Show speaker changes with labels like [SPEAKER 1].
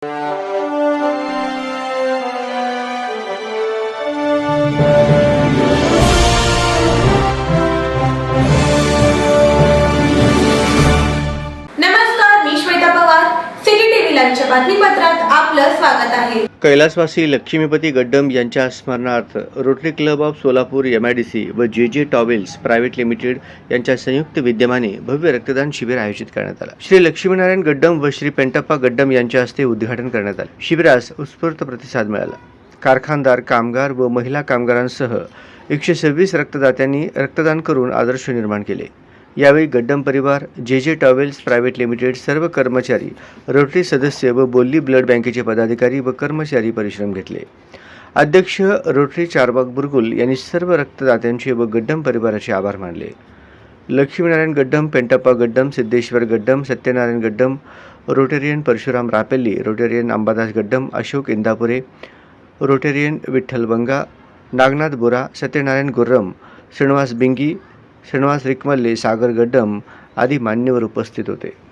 [SPEAKER 1] Música बातमीपत्रात आपलं स्वागत आहे.
[SPEAKER 2] कैलासवासी लक्ष्मीपती गड्डम यांच्या स्मरणार्थ Rotary club of Solapur M I D C व जे जे टॉवेल्स प्रायव्हेट लिमिटेड यांच्या संयुक्त विद्यमाने भव्य रक्तदान शिबिर आयोजित करण्यात आलं. श्री लक्ष्मीनारायण गड्डम व श्री पेंटप्पा गड्डम यांच्या हस्ते उद्घाटन करण्यात आले. शिबिरास उत्स्फूर्त प्रतिसाद मिळाला. कारखानदार कामगार व महिला कामगारांसह एकशे सव्वीस रक्तदात्यांनी रक्तदान करून आदर्श निर्माण केले. यावेळी गड्डम परिवार जे जे टॉवेल्स प्रायव्हेट लिमिटेड सर्व कर्मचारी रोटरी सदस्य व बोल्ली ब्लड बँकेचे पदाधिकारी व कर्मचारी परिश्रम घेतले. अध्यक्ष रोटरी चारबाग बुरगुल यांनी सर्व रक्तदात्यांचे व गड्डम परिवाराचे आभार मानले. Laxminarayan Gaddam Pentappa Gaddam Siddheshwar Gaddam Satyanarayan Gaddam Rotarian Parshuram Rapelli Rotarian Ambadas Gaddam Ashok Indapure Rotarian Vitthal Banga Nagnath Bora Satyanarayan Gurram Shrinivas Bingi Shrinivas Rikmalle सागर गड्डम आदी मान्यवर उपस्थित होते.